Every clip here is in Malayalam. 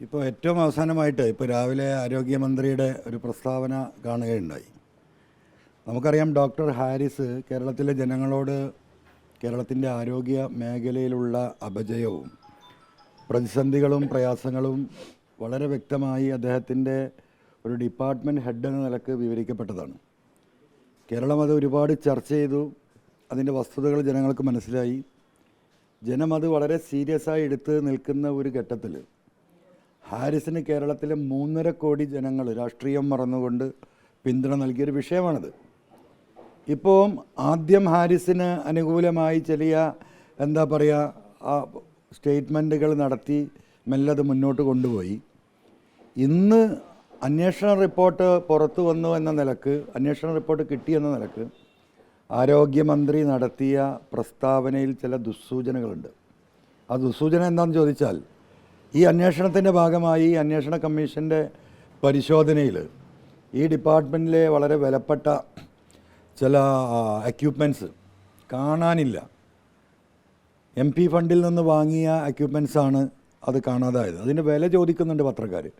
ഇപ്പോൾ ഏറ്റവും അവസാനമായിട്ട് ഇപ്പോൾ രാവിലെ ആരോഗ്യമന്ത്രിയുടെ ഒരു പ്രസ്താവന കാണുകയുണ്ടായി. നമുക്കറിയാം ഡോക്ടർ ഹാരിസ് കേരളത്തിലെ ജനങ്ങളോട് കേരളത്തിന്റെ ആരോഗ്യ മേഖലയിലുള്ള അപജയവും പ്രതിസന്ധികളും പ്രയാസങ്ങളും വളരെ വ്യക്തമായി അദ്ദേഹത്തിന്റെ ഒരു ഡിപ്പാർട്ട്മെന്റ് ഹെഡ് എന്ന നിലയ്ക്ക് വിവരിക്കപ്പെട്ടതാണ്. കേരളം അത് ഒരുപാട് ചർച്ച ചെയ്തു അതിന്റെ വസ്തുതകൾ ജനങ്ങൾക്ക് മനസ്സിലായി. ജനം അത് വളരെ സീരിയസ് ആയി എടുത്ത് നിൽക്കുന്ന ഒരു ഘട്ടത്തിൽ ഹാരിസിന് കേരളത്തിലെ മൂന്നര കോടി ജനങ്ങൾ രാഷ്ട്രീയം മറന്നുകൊണ്ട് പിന്തുണ നൽകിയൊരു വിഷയമാണിത്. ഇപ്പോൾ ആദ്യം ഹാരിസിന് അനുകൂലമായി ചെറിയ എന്താ പറയുക സ്റ്റേറ്റ്മെന്റുകൾ നടത്തി മെല്ലെ അത് മുന്നോട്ട് കൊണ്ടുപോയി. ഇന്ന് അന്വേഷണ റിപ്പോർട്ട് പുറത്തു വന്നു എന്ന നിലയ്ക്ക് അന്വേഷണ റിപ്പോർട്ട് കിട്ടിയെന്ന നിലയ്ക്ക് ആരോഗ്യമന്ത്രി നടത്തിയ പ്രസ്താവനയിൽ ചില ദുസ്സൂചനകളുണ്ട്. ആ ദുസ്സൂചന എന്താണെന്ന് ചോദിച്ചാൽ ഈ അന്വേഷണത്തിന്റെ ഭാഗമായി അന്വേഷണ കമ്മീഷന്റെ പരിശോധനയിൽ ഈ ഡിപ്പാർട്ട്മെന്റിലെ വളരെ വിലപ്പെട്ട ചില എക്യുപ്മെന്റ്സ് കാണാനില്ല. എം പി ഫണ്ടിൽ നിന്ന് വാങ്ങിയ ആണ് അത് കാണാതായത്. അതിന് വില ചോദിക്കുന്നുണ്ട് പത്രക്കാർ.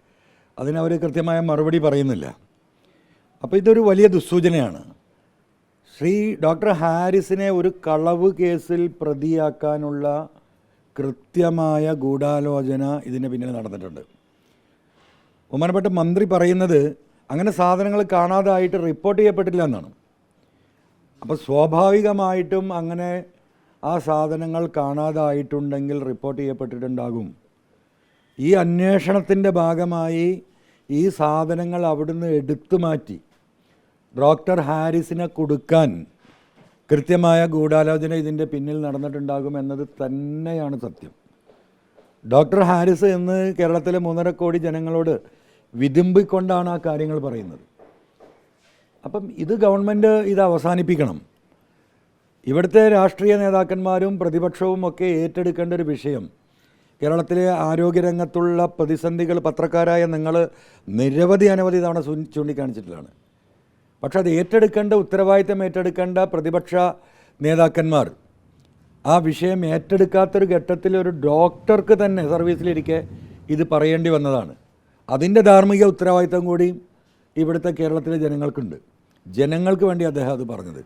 അതിനവർ കൃത്യമായ മറുപടി പറയുന്നില്ല. അപ്പോൾ ഇതൊരു വലിയ ദുസ്സൂചനയാണ്. ശ്രീ ഡോക്ടർ ഹാരിസിനെ ഒരു കളവ് കേസിൽ പ്രതിയാക്കാനുള്ള കൃത്യമായ ഗൂഢാലോചന ഇതിന് പിന്നിൽ നടന്നിട്ടുണ്ട്. ബഹുമാനപ്പെട്ട മന്ത്രി പറയുന്നത് അങ്ങനെ സാധനങ്ങൾ കാണാതായിട്ട് റിപ്പോർട്ട് ചെയ്യപ്പെട്ടില്ല എന്നാണ്. അപ്പോൾ സ്വാഭാവികമായിട്ടും അങ്ങനെ ആ സാധനങ്ങൾ കാണാതായിട്ടുണ്ടെങ്കിൽ റിപ്പോർട്ട് ചെയ്യപ്പെട്ടിട്ടുണ്ടാകും. ഈ അന്വേഷണത്തിന്റെ ഭാഗമായി ഈ സാധനങ്ങൾ അവിടുന്ന് എടുത്തു മാറ്റി. ഡോക്ടർ ഹാരിസിനെ കൊടുക്കാൻ കൃത്യമായ ഗൂഢാലോചന ഇതിന്റെ പിന്നിൽ നടന്നിട്ടുണ്ടാകും എന്നത് തന്നെയാണ് സത്യം. ഡോക്ടർ ഹാരിസ് എന്ന് കേരളത്തിലെ മൂന്നര കോടി ജനങ്ങളോട് വിതുമ്പിക്കൊണ്ടാണ് ആ കാര്യങ്ങൾ പറയുന്നത്. അപ്പം ഇത് ഗവൺമെന്റ് ഇത് അവസാനിപ്പിക്കണം. ഇവിടുത്തെ രാഷ്ട്രീയ നേതാക്കന്മാരും പ്രതിപക്ഷവും ഒക്കെ ഏറ്റെടുക്കേണ്ട ഒരു വിഷയം. കേരളത്തിലെ ആരോഗ്യരംഗത്തുള്ള പ്രതിസന്ധികൾ പത്രക്കാരായ നിങ്ങൾ നിരവധി അനവധി തവണ ചൂണ്ടിക്കാണിച്ചിട്ടുള്ളതാണ്. പക്ഷെ അത് ഏറ്റെടുക്കേണ്ട ഉത്തരവാദിത്തം ഏറ്റെടുക്കേണ്ട പ്രതിപക്ഷ നേതാക്കന്മാർ. ആ വിഷയം ഏറ്റെടുക്കാത്തൊരു ഘട്ടത്തിൽ ഒരു ഡോക്ടർക്ക് തന്നെ സർവീസിലിരിക്കെ ഇത് പറയേണ്ടി വന്നതാണ്. അതിന്റെ ധാർമ്മിക ഉത്തരവാദിത്തം കൂടി ഇവിടുത്തെ കേരളത്തിലെ ജനങ്ങൾക്കുണ്ട്. ജനങ്ങൾക്ക് വേണ്ടി അദ്ദേഹം അത് പറഞ്ഞത്.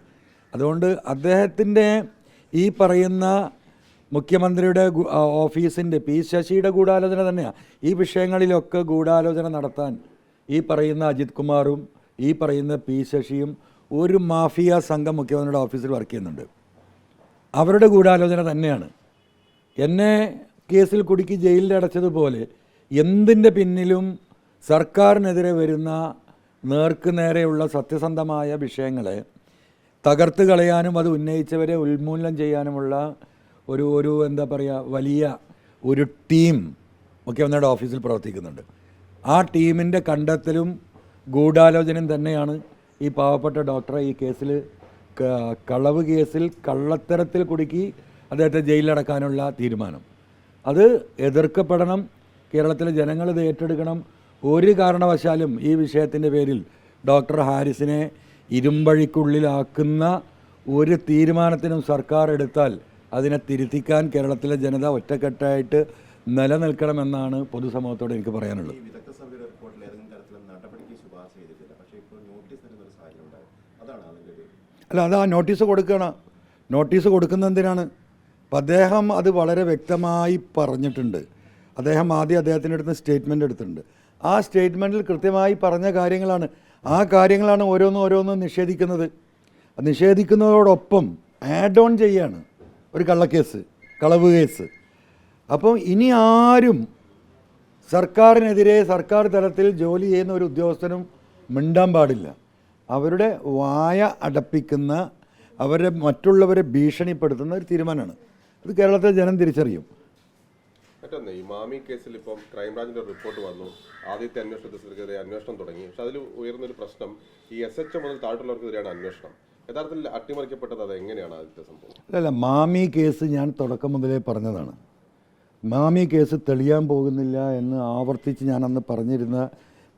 അതുകൊണ്ട് അദ്ദേഹത്തിന്റെ ഈ പറയുന്ന മുഖ്യമന്ത്രിയുടെ ഓഫീസിന്റെ പി ശശിയുടെ ഗൂഢാലോചന തന്നെയാണ് ഈ വിഷയങ്ങളിലൊക്കെ ഗൂഢാലോചന നടത്താൻ ഈ പറയുന്ന അജിത് കുമാറും ഈ പറയുന്ന പി ശശിയും ഒരു മാഫിയ സംഘം മുഖ്യമന്ത്രിയുടെ ഓഫീസിൽ വർക്ക് ചെയ്യുന്നുണ്ട്. അവരുടെ ഗൂഢാലോചന തന്നെയാണ്. എന്നെ കേസിൽ കുടുക്കി ജയിലിൽ അടച്ചതുപോലെ എന്തിന്റെ പിന്നിലും സർക്കാരിനെതിരെ വരുന്ന നേർക്ക് നേരെയുള്ള സത്യസന്ധമായ വിഷയങ്ങളെ തകർത്ത് കളയാനും അത് ഉന്നയിച്ചവരെ ഉന്മൂലനം ചെയ്യാനുമുള്ള ഒരു ഒരു എന്താ പറയുക വലിയ ഒരു ടീം മുഖ്യമന്ത്രിയുടെ ഓഫീസിൽ പ്രവർത്തിക്കുന്നുണ്ട്. ആ ടീമിന്റെ കണ്ടെത്തലും ഗൂഢാലോചനയും തന്നെയാണ് ഈ പാവപ്പെട്ട ഡോക്ടറെ ഈ കേസിൽ കളവ് കേസിൽ കള്ളത്തരത്തിൽ കുടുക്കി അദ്ദേഹത്തെ ജയിലിലടക്കാനുള്ള തീരുമാനം. അത് എതിർക്കപ്പെടണം കേരളത്തിലെ ജനങ്ങൾ ഇത് ഏറ്റെടുക്കണം. ഒരു കാരണവശാലും ഈ വിഷയത്തിന്റെ പേരിൽ ഡോക്ടർ ഹാരിസിനെ ഇരുമ്പഴിക്കുള്ളിലാക്കുന്ന ഒരു തീരുമാനത്തിനും സർക്കാർ എടുത്താൽ അതിനെ തിരുത്തിക്കാൻ കേരളത്തിലെ ജനത ഒറ്റക്കെട്ടായിട്ട് നിലനിൽക്കണമെന്നാണ് പൊതുസമൂഹത്തോട് എനിക്ക് പറയാനുള്ളത്. അല്ല അത് ആ നോട്ടീസ് കൊടുക്കണം. നോട്ടീസ് കൊടുക്കുന്ന എന്തിനാണ്? അപ്പം അദ്ദേഹം അത് വളരെ വ്യക്തമായി പറഞ്ഞിട്ടുണ്ട്. അദ്ദേഹം ആദ്യം അദ്ദേഹത്തിന്റെ അടുത്ത് സ്റ്റേറ്റ്മെന്റ് എടുത്തിട്ടുണ്ട്. ആ സ്റ്റേറ്റ്മെന്റിൽ കൃത്യമായി പറഞ്ഞ കാര്യങ്ങളാണ്. ആ കാര്യങ്ങളാണ് ഓരോന്നും ഓരോന്നും നിഷേധിക്കുന്നത്. നിഷേധിക്കുന്നതോടൊപ്പം ആഡ് ഓൺ ചെയ്യാണ് ഒരു കള്ളക്കേസ് കളവ് കേസ്. അപ്പം ഇനി ആരും സർക്കാരിനെതിരെ സർക്കാർ തലത്തിൽ ജോലി ചെയ്യുന്ന ഒരു ഉദ്യോഗസ്ഥനും മിണ്ടാൻ പാടില്ല. അവരുടെ വായ അടപ്പിക്കുന്ന അവരെ മറ്റുള്ളവരെ ഭീഷണിപ്പെടുത്തുന്ന ഒരു തീരുമാനമാണ്. അത് കേരളത്തിലെ ജനം തിരിച്ചറിയും. മറ്റൊന്ന് ഈ മാമി കേസിൽ ഇപ്പം ക്രൈംബ്രാഞ്ചിന്റെ റിപ്പോർട്ട് വന്നു. ആദ്യത്തെ അന്വേഷണ ഉദ്യോഗസ്ഥർക്കെതിരെ അന്വേഷണം തുടങ്ങി. പക്ഷെ അതിൽ ഉയർന്നൊരു പ്രശ്നം ഈ എസ് എച്ച് മുതൽ താഴ്ത്തുള്ളവർക്കെതിരെയാണ് അന്വേഷണം. യഥാർത്ഥത്തിൽ അട്ടിമറിക്കപ്പെട്ടത് അത് എങ്ങനെയാണ് ആദ്യത്തെ സംഭവം? അല്ലല്ല മാമി കേസ് ഞാൻ തുടക്കം മുതലേ പറഞ്ഞതാണ്. മാമി കേസ് തെളിയാൻ പോകുന്നില്ല എന്ന് ആവർത്തിച്ച് ഞാൻ അന്ന് പറഞ്ഞിരുന്ന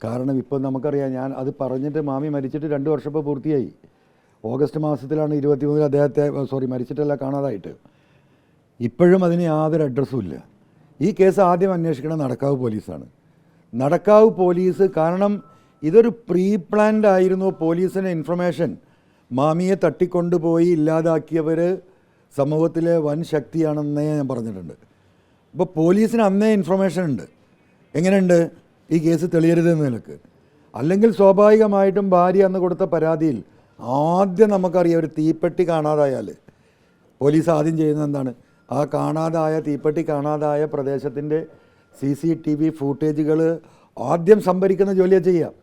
കാരണം ഇപ്പം നമുക്കറിയാം ഞാൻ അത് പറഞ്ഞിട്ട് മാമി മരിച്ചിട്ട് രണ്ട് വർഷം ഇപ്പോൾ പൂർത്തിയായി. ഓഗസ്റ്റ് മാസത്തിലാണ് ഇരുപത്തിമൂന്നിൽ അദ്ദേഹത്തെ സോറി മരിച്ചിട്ടല്ല കാണാതായിട്ട്. ഇപ്പോഴും അതിന് യാതൊരു അഡ്രസ്സും ഇല്ല. ഈ കേസ് ആദ്യം അന്വേഷിക്കണം നടക്കാവ് പോലീസാണ്. നടക്കാവ് പോലീസ് കാരണം ഇതൊരു പ്രീ പ്ലാൻഡ് ആയിരുന്നു പോലീസിന് ഇൻഫർമേഷൻ മാമിയെ തട്ടിക്കൊണ്ടുപോയി ഇല്ലാതാക്കിയവർ സമൂഹത്തിലെ വൻ ശക്തിയാണെന്നേ ഞാൻ പറഞ്ഞിട്ടുണ്ട്. അപ്പോൾ പോലീസിന് അന്നേ ഇൻഫർമേഷൻ ഉണ്ട്. എങ്ങനെയുണ്ട്? ഈ കേസ് തെളിയരുതെന്ന് നിലയ്ക്ക്. അല്ലെങ്കിൽ സ്വാഭാവികമായിട്ടും ഭാര്യ അന്ന് കൊടുത്ത പരാതിയിൽ ആദ്യം നമുക്കറിയാം ഒരു തീപ്പെട്ടി കാണാതായാൽ പോലീസ് ആദ്യം ചെയ്യുന്നത് എന്താണ്? ആ കാണാതായ തീപ്പെട്ടി കാണാതായ പ്രദേശത്തിന്റെ സി സി ടി വി ഫൂട്ടേജുകൾ ആദ്യം സംഭരിക്കുന്ന ജോലിയാണ് ചെയ്യുക.